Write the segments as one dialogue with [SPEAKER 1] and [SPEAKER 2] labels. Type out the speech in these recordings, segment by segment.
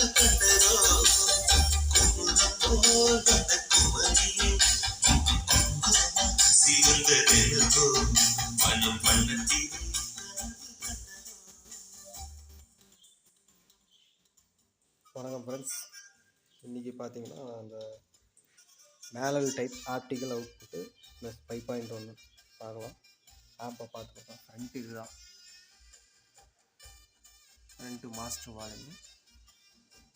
[SPEAKER 1] வணக்கம் ஃப்ரெண்ட்ஸ் இன்றைக்கி பார்த்தீங்கன்னா அந்த மேலல் type optical output plus five point ஒன்று பார்க்கலாம். ஆப்பை பார்த்துக்கலாம். ஃப்ரண்ட் இதுதான். Front master volume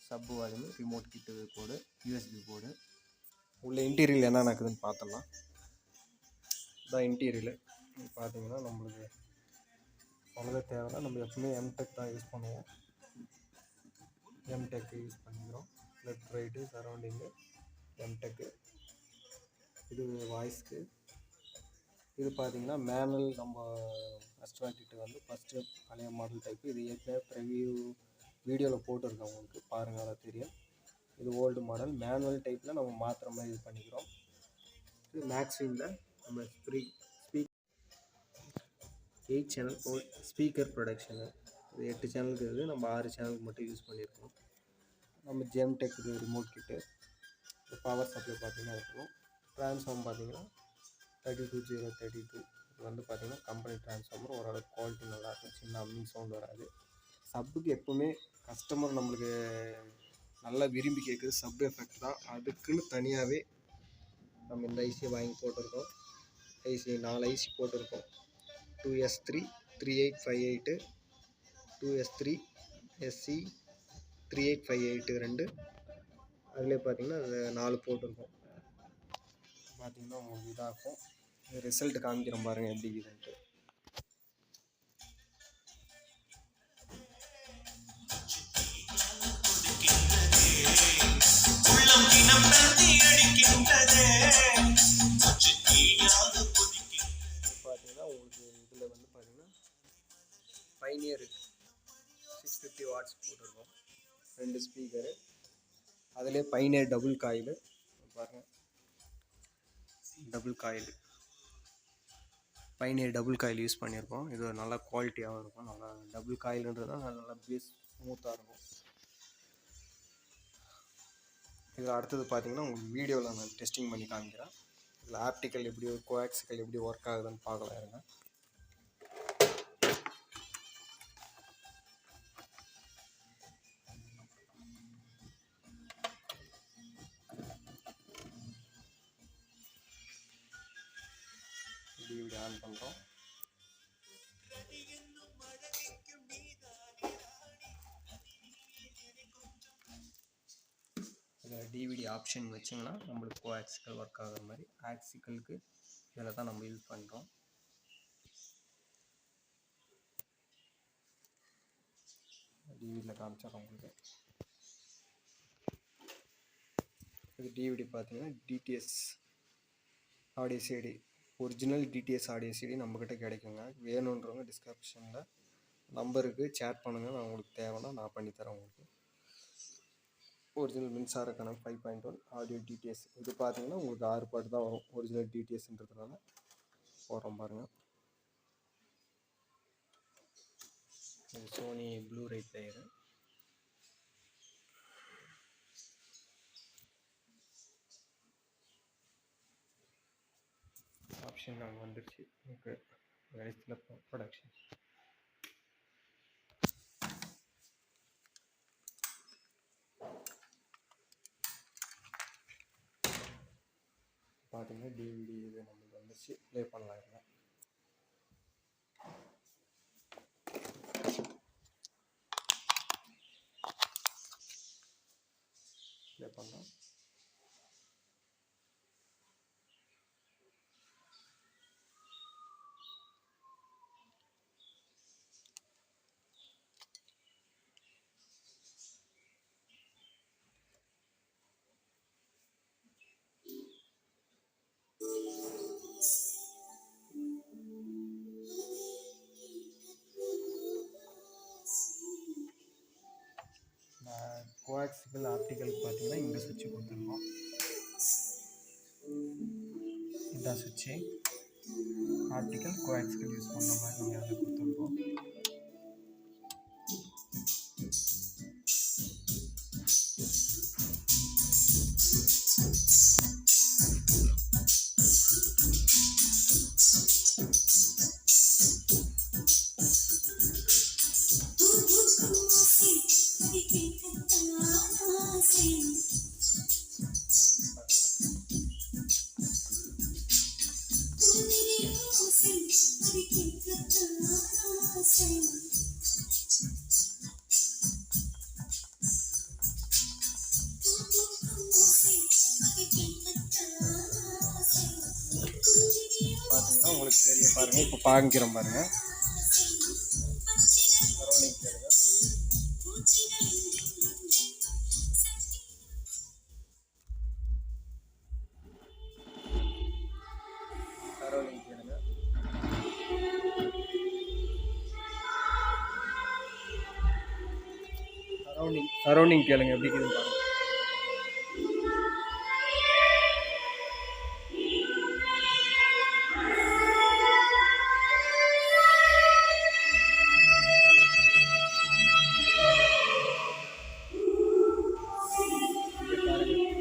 [SPEAKER 1] sub volume remote kit board USB board உள்ள இன்டீரியல் என்ன நடக்குதுன்னு பார்த்தலாம் இதான் இன்டீரியல் பார்த்தீங்கன்னா நம்மளுக்கு அவ்வளோதான் தேவைன்னா நம்ம எப்பவுமே எம்டெக் தான் யூஸ் பண்ணுவோம். எம்டெக் யூஸ் பண்ணிக்கிறோம். லெஃப்ட் ரைட்டு சரௌண்டிங்கு எம்டெக்கு இது வாய்ஸ்க்கு இது பார்த்தீங்கன்னா மேனுவல் நம்ம அஸ்ட்ராக்டிட்டு வந்து ஃபஸ்ட்டு பழைய மாடல் டைப்பு இது ஏற்கனவே ப்ரிவியூ வீடியோவில் போட்டிருக்கேன் உங்களுக்கு. பாருங்கள் அதை தெரியும். இது ஓல்டு மாடல் மேனுவல் டைப்பில் நம்ம மாற்றுற மாதிரி இது பண்ணிக்கிறோம். இது மேக்ஸிமில் நம்ம spree speak eight channel all speaker protection இது எட்டு சேனலுக்கு இருக்குது நம்ம ஆறு சேனலுக்கு மட்டும் யூஸ் பண்ணியிருக்கோம் நம்ம ஜெம்டெக் இது ரிமோட் கிட்டு பவர் சப்ளை பார்த்திங்கன்னா இருக்கும். ட்ரான்ஸ்ஃபார்ம் பார்த்தீங்கன்னா thirty two zero thirty two இது வந்து பார்த்தீங்கன்னா கம்பெனி ட்ரான்ஸ்ஃபார்மர் ஓரளவுக்கு குவாலிட்டி நல்லாயிருக்கும் சின்ன அம்மிங் சவுண்ட் வராது. சப்புக்கு எப்பவுமே கஸ்டமர் நம்மளுக்கு நல்லா விரும்பி கேட்குறது சப் எஃபெக்ட் தான். அதுக்குன்னு தனியாகவே நம்ம இந்த ஐசியை வாங்கி போட்டிருக்கோம். ஐசி நாலு ஐசி போட்டிருக்கோம். Two S three three eight five eight two S three SC three eight five eight ரெண்டு. அதிலே பார்த்தீங்கன்னா அது நாலு போட்டிருக்கோம். பார்த்தீங்கன்னா உங்களுக்கு இதாகும். ரிசல்ட் காமிக்கிறோம் பாருங்கள் எப்படி இதுன்ட்டு பைனியர் சிக்ஸ் ஃபிஃப்டி வாட்ஸ் போட்டிருக்கோம். ரெண்டு ஸ்பீக்கரு அதிலே பைனியர் டபுள் காயில் பாருங்கள் double coil Pioneer double coil use பண்ணியிருக்கோம். இது ஒரு நல்ல குவாலிட்டியாகவும் இருக்கும். நல்லா டபுள் காயில்ன்றது நல்லா பேஸ் ஸ்மூத்தாக இருக்கும். இதில் அடுத்தது பார்த்தீங்கன்னா உங்களுக்கு வீடியோவில் நான் டெஸ்டிங் பண்ணி காமிக்கிறேன். இதில் ஆப்டிக்கல் எப்படி கோஆக்சிக்கல் எப்படி ஒர்க் ஆகுதுன்னு பார்க்கலாம் இருங்க. டிவிடி ஆன் பண்ணுறோம் இதில் டிவிடி ஆப்ஷன் வச்சிங்கன்னா நம்மளுக்கு கோ ஆக்சிக்கல் ஒர்க் ஆகிற மாதிரி. ஆக்சிக்கலுக்கு இதில் தான் நம்ம யூஸ் பண்ணுறோம் டிவிடியில் காமிச்சிடறோம் உங்களுக்கு. இது டிவிடி பார்த்தீங்கன்னா DTS audio CD original DTS audio CD நம்மக்கிட்ட கிடைக்குங்க. வேணுன்றவங்க டிஸ்கிரிப்ஷனில் நம்பருக்கு சேட் பண்ணுங்கள் நான் உங்களுக்கு தேவைன்னா நான் பண்ணித்தரேன் உங்களுக்கு. ஒரிஜினல் மின்சார கணக்கு five point one audio DTS இது பார்த்தீங்கன்னா உங்களுக்கு ஆறு பாட்டு தான் வரும். ஒரிஜினல் டிடிஎஸ்ன்றதுனால போகிறோம் பாருங்கள் Sony blu ray player option அங்கே வந்துருச்சு எனக்கு வேலைத்தில் ப்ரொடக்ஷன்
[SPEAKER 2] பார்த்தீங்கன்னா டிவிடி இது நம்மளுக்கு வந்துருச்சு ப்ளே பண்ணலாம் இருந்தேன் கோஆக்சிக்கல் ஆப்டிக்கல் பார்த்தீங்கன்னா இந்த சுவிட்சு கொடுத்துருக்கோம். இதுதான் சுவிட்சு ஆப்டிக்கல் கோஆக்சிக்கல் யூஸ் பண்ண மாதிரி நீங்கள் அதில் கொடுத்துருக்கோம். பார்த்தீங்கன்னா உங்களுக்கு தெரிய பாருங்கள் இப்போ பாங்கிக்கிறோம் பாருங்கள் சரௌண்டிங் கேளுங்க எப்படி இருக்குது பாருங்க.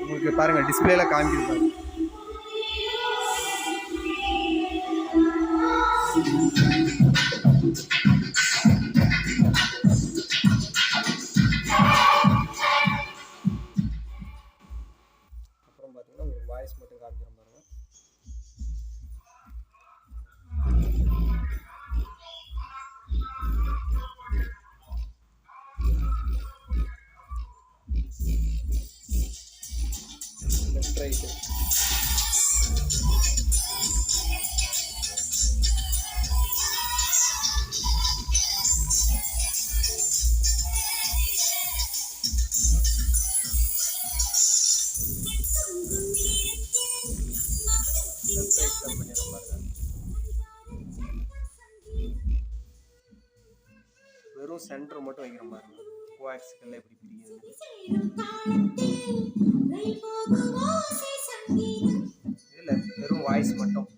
[SPEAKER 2] உங்களுக்கு பாருங்கள் டிஸ்பிளேல காமிக்குது பாருங்க. பார்த்தீங்கன்னா உங்களுக்கு வாய்ஸ் மட்டும் காமிக்கிறேன் பாருங்க வெறும் சென்டர் மட்டும் வைக்கிறோம் பாருங்க கோஆக்சிக்கல்ல எப்படி பிரியுது இதில் வெறும் வாய்ஸ் மட்டும்.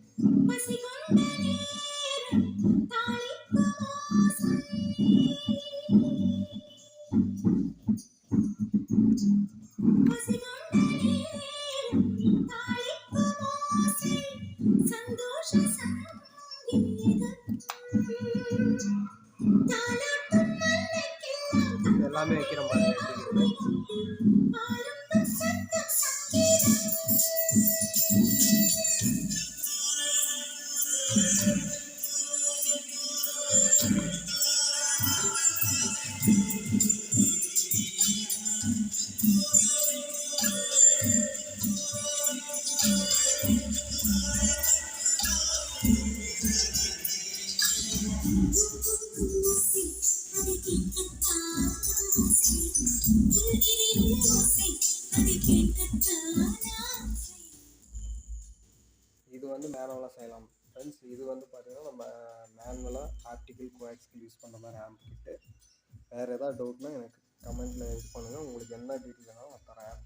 [SPEAKER 2] இது வந்து மேனுவலாக செய்யலாம். ஃப்ரெண்ட்ஸ் இது வந்து பார்த்தீங்கன்னா நம்ம மேனுவலாக ஆர்டிகல் கோஆக்சிக்கல் யூஸ் பண்ணுற மாதிரி ஆம்ப் கிட்டு. வேறு ஏதாவது டவுட்னா எனக்கு கமெண்ட்டில் இது பண்ணுங்கள் உங்களுக்கு என்ன டீட்டெயில் வேணாலும் நான் தரேன். ஆப்